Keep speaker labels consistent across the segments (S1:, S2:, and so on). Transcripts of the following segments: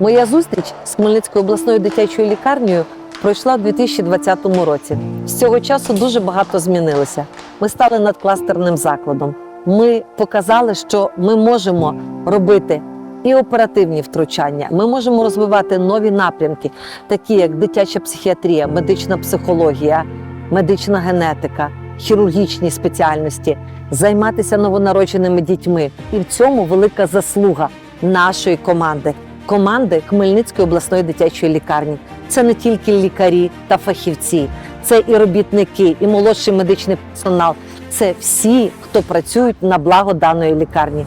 S1: Моя зустріч з Хмельницькою обласною дитячою лікарнею пройшла у 2020 році. З цього часу дуже багато змінилося. Ми стали надкластерним закладом. Ми показали, що ми можемо робити і оперативні втручання. Ми можемо розвивати нові напрямки, такі як дитяча психіатрія, медична психологія, медична генетика, хірургічні спеціальності, займатися новонародженими дітьми. І в цьому велика заслуга нашої команди, команди Хмельницької обласної дитячої лікарні. Це не тільки лікарі та фахівці, це і робітники, і молодший медичний персонал. Це всі, хто працюють на благо даної лікарні.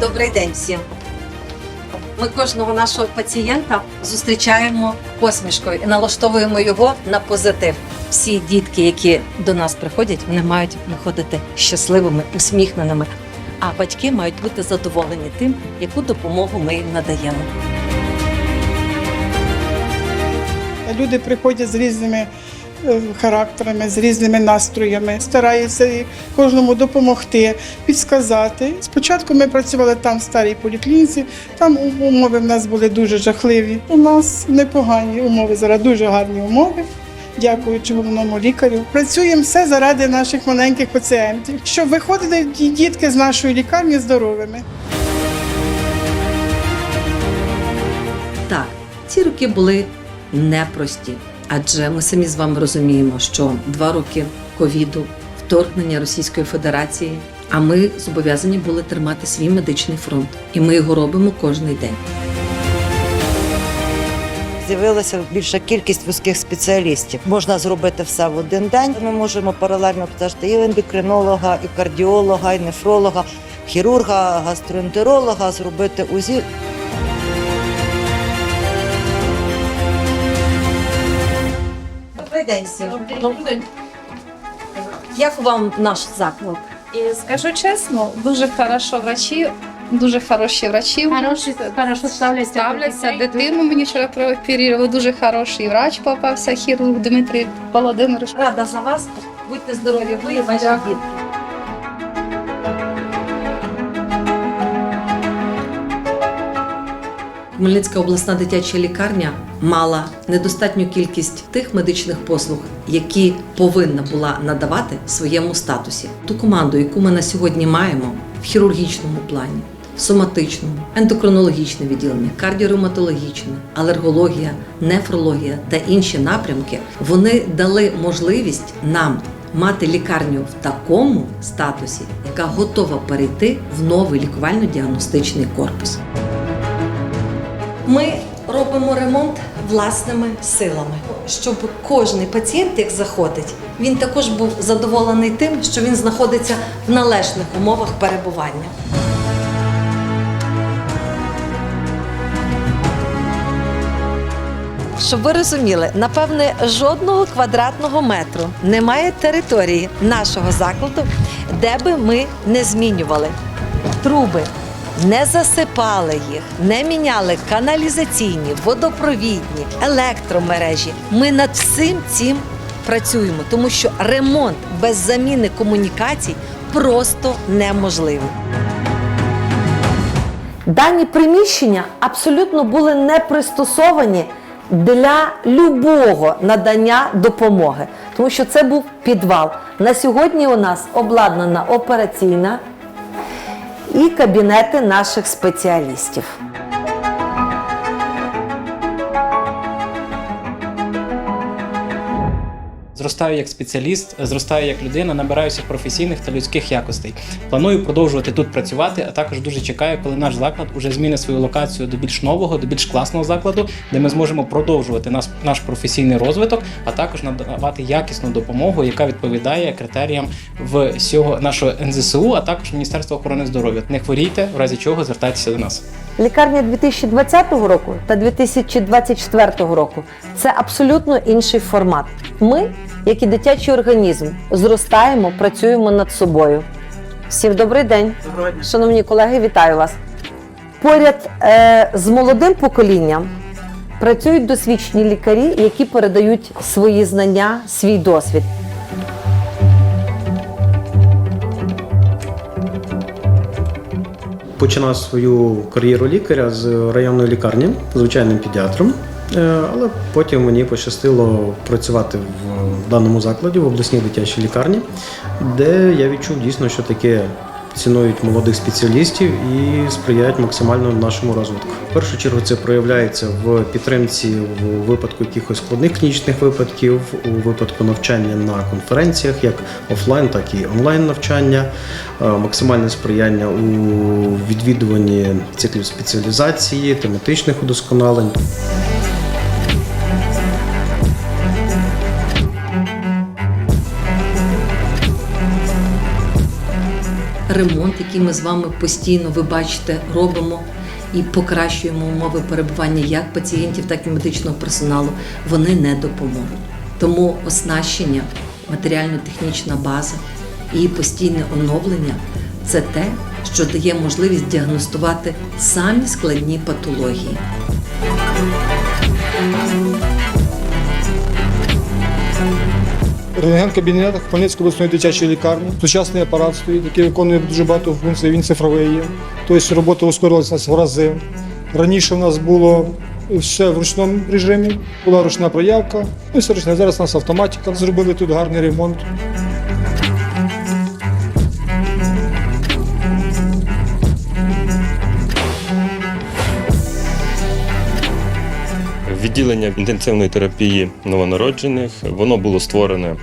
S1: Добрий день всім. Ми кожного нашого пацієнта зустрічаємо посмішкою і налаштовуємо його на позитив. Всі дітки, які до нас приходять, вони мають виходити щасливими, усміхненими. А батьки мають бути задоволені тим, яку допомогу ми їм надаємо.
S2: Люди приходять з різними характерами, з різними настроями, стараються і кожному допомогти, підсказати. Спочатку ми працювали там в старій поліклініці, там умови в нас були дуже жахливі. У нас непогані умови, зараз дуже гарні умови. Дякуючи головному лікарю. Працюємо все заради наших маленьких пацієнтів, щоб виходили дітки з нашої лікарні здоровими.
S1: Так, ці роки були непрості, адже ми самі з вами розуміємо, що два роки ковіду, вторгнення Російської Федерації, а ми зобов'язані були тримати свій медичний фронт, і ми його робимо кожен день.
S3: З'явилася більша кількість вузьких спеціалістів. Можна зробити все в один день. Ми можемо паралельно обстежити і ендокринолога, і кардіолога, і нефролога, хірурга, гастроентеролога, зробити УЗІ.
S1: Добрий день. Як вам наш заклад?
S4: І скажу чесно, дуже хорошо врачі, дуже хороші врачі.
S5: Хороші, хорошо ставляться.
S4: Ставляться дитину. Мені вчора прооперували. Дуже хороший врач попався, хірург Дмитрий Володимирович.
S1: Рада за вас. Будьте здорові, ви і ваші дітки. Хмельницька обласна дитяча лікарня мала недостатню кількість тих медичних послуг, які повинна була надавати в своєму статусі. Ту команду, яку ми на сьогодні маємо в хірургічному плані, соматичному, ендокринологічне відділення, кардіоревматологічне, алергологія, нефрологія та інші напрямки, вони дали можливість нам мати лікарню в такому статусі, яка готова перейти в новий лікувально-діагностичний корпус. Ми робимо ремонт власними силами, щоб кожний пацієнт, як заходить, він також був задоволений тим, що він знаходиться в належних умовах перебування. Щоб ви розуміли, напевне, жодного квадратного метру немає території нашого закладу, де би ми не змінювали. Труби, не засипали їх, не міняли каналізаційні, водопровідні, електромережі. Ми над всім цим працюємо, тому що ремонт без заміни комунікацій просто неможливий. Дані приміщення абсолютно були не пристосовані для любого надання допомоги, тому що це був підвал. На сьогодні у нас обладнана операційна і кабінети наших спеціалістів.
S6: Зростаю як спеціаліст, зростаю як людина, набираюся професійних та людських якостей. Планую продовжувати тут працювати, а також дуже чекаю, коли наш заклад уже змінить свою локацію до більш нового, до більш класного закладу, де ми зможемо продовжувати наш, наш професійний розвиток, а також надавати якісну допомогу, яка відповідає критеріям всього нашого НЗСУ, а також Міністерства охорони здоров'я. Не хворійте, в разі чого звертайтеся до нас.
S1: Лікарня 2020 року та 2024 року це абсолютно інший формат. Ми, як і дитячий організм, зростаємо, працюємо над собою. Всім добрий день,
S6: Доброго дня.
S1: шановні колеги, вітаю вас. Поряд е, з молодим поколінням
S7: Працюють досвідчені лікарі, які передають свої знання, свій досвід.
S5: Починав свою кар'єру лікаря з районної лікарні, звичайним педіатром. Е, Але потім мені пощастило працювати в даному закладі, в обласній дитячій лікарні, де я відчув дійсно, що таке цінують молодих спеціалістів і сприяють максимально нашому розвитку. В першу чергу це проявляється в підтримці в випадку якихось складних клінічних випадків, у випадку навчання на конференціях, як офлайн, так і онлайн навчання, е, максимальне сприяння у відвідуванні циклів спеціалізації, тематичних удосконалень.
S1: Ремонт, який ми з вами постійно, ви бачите, робимо і покращуємо умови перебування як пацієнтів, так і медичного персоналу, вони не допоможуть. Тому оснащення, матеріально-технічна база і постійне оновлення це те, що дає можливість діагностувати самі складні патології.
S8: Рентген-кабінет Хмельницької обласної дитячої лікарні. Сучасний апарат стоїть, який виконує дуже багато функцій, він цифровий є. Тобто робота ускорилася в рази. Раніше в нас було все в ручному режимі, була ручна проявка, ну все ручне. Зараз у нас автоматика. Зробили тут гарний ремонт.
S9: Відділення інтенсивної терапії новонароджених воно було створене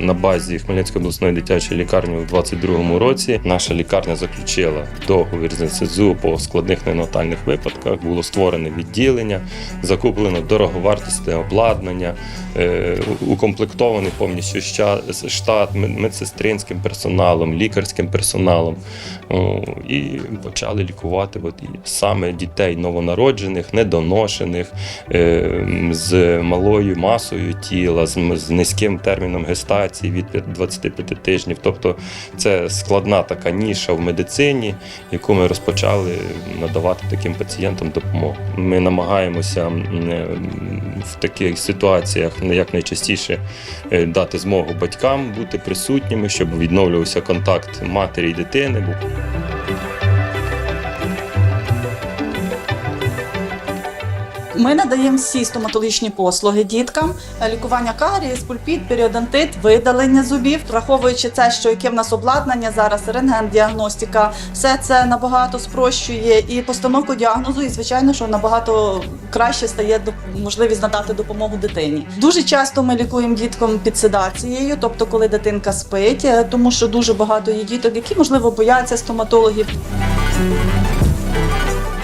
S9: на базі Хмельницької обласної дитячої лікарні у 2022 році. Наша лікарня заключила договір з НСЗУ по складних неонатальних випадках. Було створене відділення, закуплено дороговартісне обладнання, е, укомплектований повністю штат мед- медсестринським персоналом, лікарським персоналом. І почали лікувати от, саме дітей новонароджених, недоношених, е, з малою масою тіла, з, низьким терміном гестації від п'ят- 25 тижнів. Тобто це складна така ніша в медицині, яку ми розпочали надавати таким пацієнтам допомогу. Ми намагаємося е, в таких ситуаціях ну, якнайчастіше е, дати змогу батькам бути присутніми, щоб відновлювався контакт матері і дитини.
S10: Ми надаємо всі стоматологічні послуги діткам: лікування карієс, пульпіт, періодонтит, видалення зубів, враховуючи це, що яке в нас обладнання зараз, рентген-діагностика, все це набагато спрощує і постановку діагнозу, і звичайно, що набагато краще стає можливість надати допомогу дитині. Дуже часто ми лікуємо діткам під седацією, тобто коли дитинка спить, е, тому що дуже багато є діток, які можливо бояться стоматологів.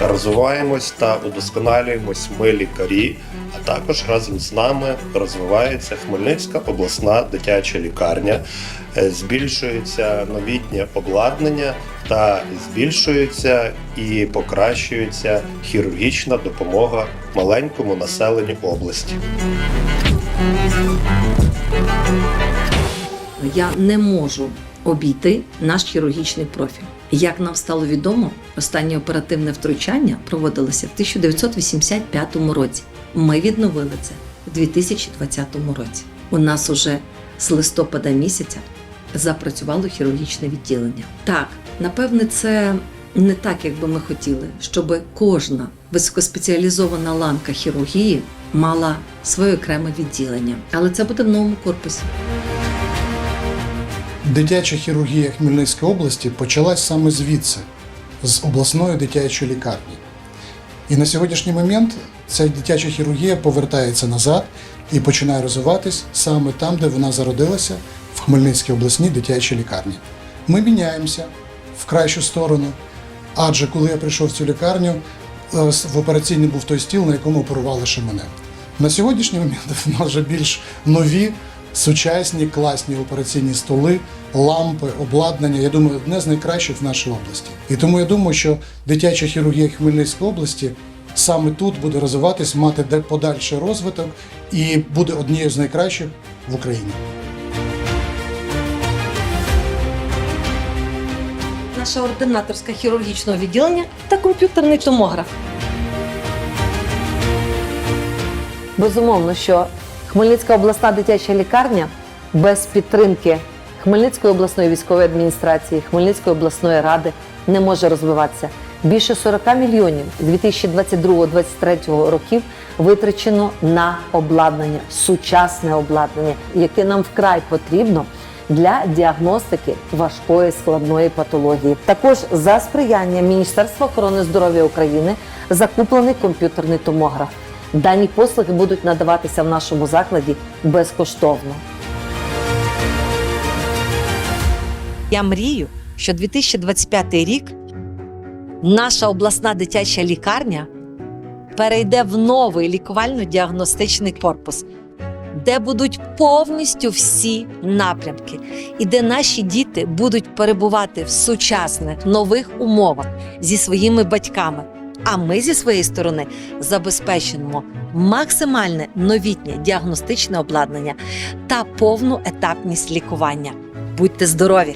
S11: Розвиваємось та удосконалюємось ми лікарі, а також разом з нами розвивається Хмельницька обласна дитяча лікарня, Е, збільшується новітнє обладнання та збільшується і покращується хірургічна допомога маленькому населенню області.
S1: Я не можу обійти наш хірургічний профіль. Як нам стало відомо, останнє оперативне втручання проводилося в 1985 році. Ми відновили це в 2020 році. У нас уже з листопада місяця запрацювало хірургічне відділення. Так, напевне, це не так, як би ми хотіли, щоб кожна високоспеціалізована ланка хірургії мала своє окреме відділення. Але це буде в новому корпусі.
S12: Дитяча хірургія Хмельницької області почалась саме звідси, з обласної дитячої лікарні. І на сьогоднішній момент ця дитяча хірургія повертається назад і починає розвиватись саме там, де вона зародилася, в Хмельницькій обласній дитячій лікарні. Ми міняємося в кращу сторону, адже коли я прийшов в цю лікарню, е, в операційний був той стіл, на якому оперували ще мене. На сьогоднішній момент в вже більш нові, сучасні, класні операційні столи, лампи, обладнання. Я думаю, одне з найкращих в нашій області. І тому я думаю, що дитяча хірургія Хмельницької області саме тут буде розвиватись, мати де- подальший розвиток і буде однією з найкращих в Україні.
S7: Наша ординаторська хірургічного відділення та комп'ютерний томограф.
S1: Безумовно, що Хмельницька обласна дитяча лікарня без підтримки Хмельницької обласної військової адміністрації, Хмельницької обласної ради не може розвиватися. Більше 40 мільйонів з 2022-2023 років витрачено на обладнання, сучасне обладнання, яке нам вкрай потрібно для діагностики важкої складної патології. Також за сприяння Міністерства охорони здоров'я України закуплений комп'ютерний томограф. Дані послуги будуть надаватися в нашому закладі безкоштовно.
S13: Я мрію, що 2025 рік наша обласна дитяча лікарня перейде в новий лікувально-діагностичний корпус, де будуть повністю всі напрямки, і де наші діти будуть перебувати в сучасних нових умовах зі своїми батьками. А ми зі своєї сторони забезпечимо максимальне новітнє діагностичне обладнання та повну етапність лікування. Будьте здорові!